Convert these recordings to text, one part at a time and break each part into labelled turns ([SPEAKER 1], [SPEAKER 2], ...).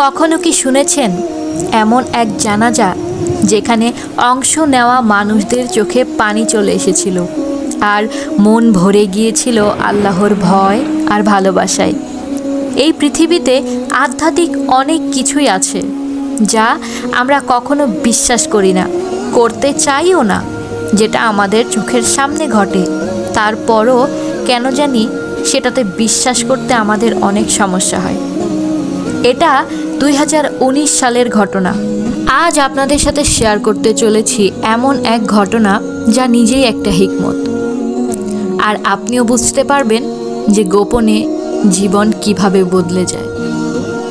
[SPEAKER 1] কখনো কি শুনেছেন এমন এক জানাজা যেখানে অংশ নেওয়া মানুষদের চোখে পানি চলে এসেছিল আর মন ভরে গিয়েছিল আল্লাহর ভয় আর ভালোবাসায়? এই পৃথিবীতে আধ্যাত্মিক অনেক কিছুই আছে যা আমরা কখনো বিশ্বাস করি না, করতে চাইও না, যেটা আমাদের চোখের সামনে ঘটে। তারপরও কেন জানি সেটাতে বিশ্বাস করতে আমাদের অনেক সমস্যা হয়। এটা দুই হাজার উনিশ সালের ঘটনা। আজ আপনাদের সাথে শেয়ার করতে চলেছি এমন এক ঘটনা যা নিজেই একটা হিকমত। আর আপনিও বুঝতে পারবেন যে গোপনে জীবন কীভাবে বদলে যায়।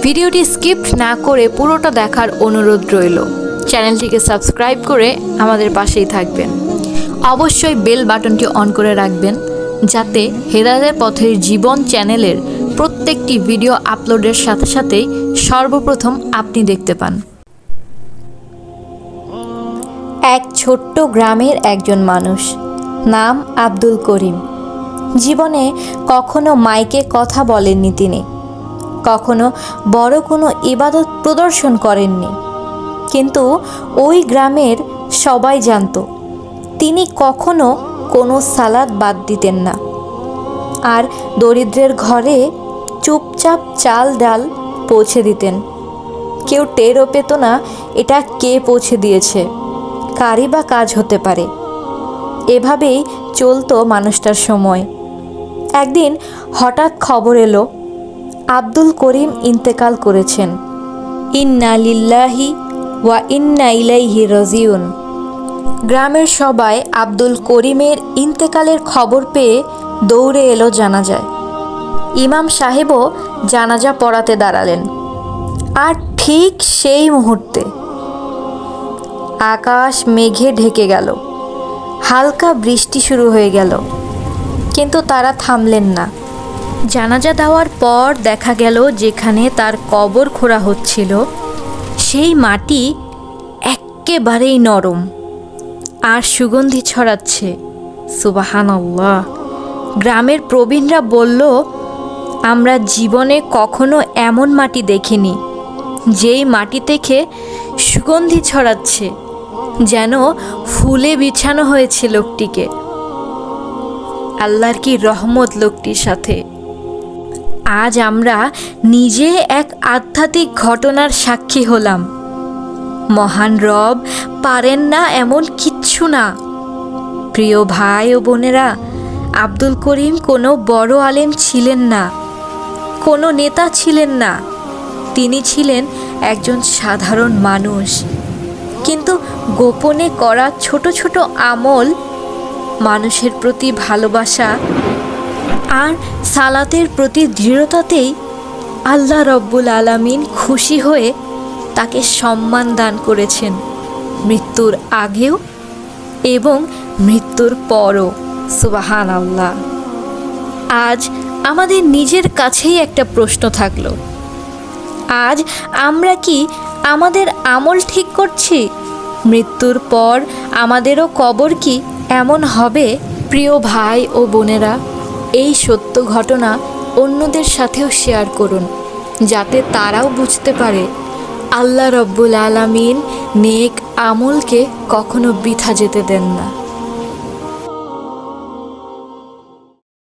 [SPEAKER 1] ভিডিওটি স্কিপ না করে পুরোটা দেখার অনুরোধ রইল। চ্যানেলটিকে সাবস্ক্রাইব করে আমাদের পাশেই থাকবেন। অবশ্যই বেল বাটনটি অন করে রাখবেন যাতে হেদায়তের পথের জীবন চ্যানেলের প্রত্যেকটি ভিডিও আপলোডের সাথে সাথেই সর্বপ্রথম আপনি দেখতে পান। এক ছোট্ট গ্রামের একজন মানুষ, নাম আব্দুল করিম। জীবনে কখনো মাইকে কথা বলেননি তিনি। কখনো বড় কোনো ইবাদত প্রদর্শন করেননি। কিন্তু ওই গ্রামের সবাই জানতো, তিনি কখনো কোনো সালাদ বাদ দিতেন না। আর দরিদ্রের ঘরে চুপচাপ চাল ডাল পৌঁছে দিতেন। কেউ টেরও পেত না এটা কে পৌঁছে দিয়েছে, কারই বা কাজ হতে পারে। এভাবেই চলতো মানুষটার সময়। একদিন হঠাৎ খবর এলো, আব্দুল করিম ইন্তেকাল করেছেন। ইন্না লিল্লাহি ওয়া ইন্না ইলাইহি রাজিউন। গ্রামের সবাই আব্দুল করিমের ইন্তেকালের খবর পেয়ে দৌড়ে এলো জানাজায়। ইমাম সাহেবও জানাজা পড়াতে দাঁড়ালেন। আর ঠিক সেই মুহূর্তে আকাশ মেঘে ঢেকে গেল। হালকা বৃষ্টি শুরু হয়ে গেল। কিন্তু তারা থামলেন না। জানাজা দেওয়ার পর দেখা গেল যেখানে তার কবর খোঁড়া হচ্ছিল, সেই মাটি এক্কেবারেই নরম আর সুগন্ধি ছড়াচ্ছে। সুবাহান গ্রামের প্রবীণরা বলল আমরা জীবনে কখনো এমন মাটি দেখিনি, যেই মাটি থেকে সুগন্ধি ছড়াচ্ছে, যেন ফুলে বিছানো হয়েছে লোকটিকে। আল্লাহর কি রহমত লোকটির সাথে। আজ আমরা নিজে এক আধ্যাত্মিক ঘটনার সাক্ষী হলাম। মহান রব পারেন না এমন কিচ্ছু না। প্রিয় ভাই ও বোনেরা, আব্দুল করিম কোনো বড় আলেম ছিলেন না। কোনো নেতা ছিলেন না। তিনি ছিলেন একজন সাধারণ মানুষ। কিন্তু গোপনে করা ছোট ছোট আমল, মানুষের প্রতি ভালোবাসা আর সালাতের প্রতি দৃঢ়তাতেই আল্লাহ রব্বুল আলামিন খুশি হয়ে তাকে সম্মান দান করেছেন মৃত্যুর আগেও এবং মৃত্যুর পরও। সুবাহান আল্লাহ আজ আমাদের নিজের কাছেই একটা প্রশ্ন থাকল। আজ আমরা কি আমাদের আমল ঠিক করছি? মৃত্যুর পর আমাদেরও কবর কি এমন হবে, প্রিয় ভাই ও বোনেরা? এই সত্য ঘটনা অন্যদের সাথেও শেয়ার করুন, যাতে তারাও বুঝতে পারে, আল্লাহ রব্বুল আলামিন নেক আমলকে কখনো বৃথা যেতে দেন না।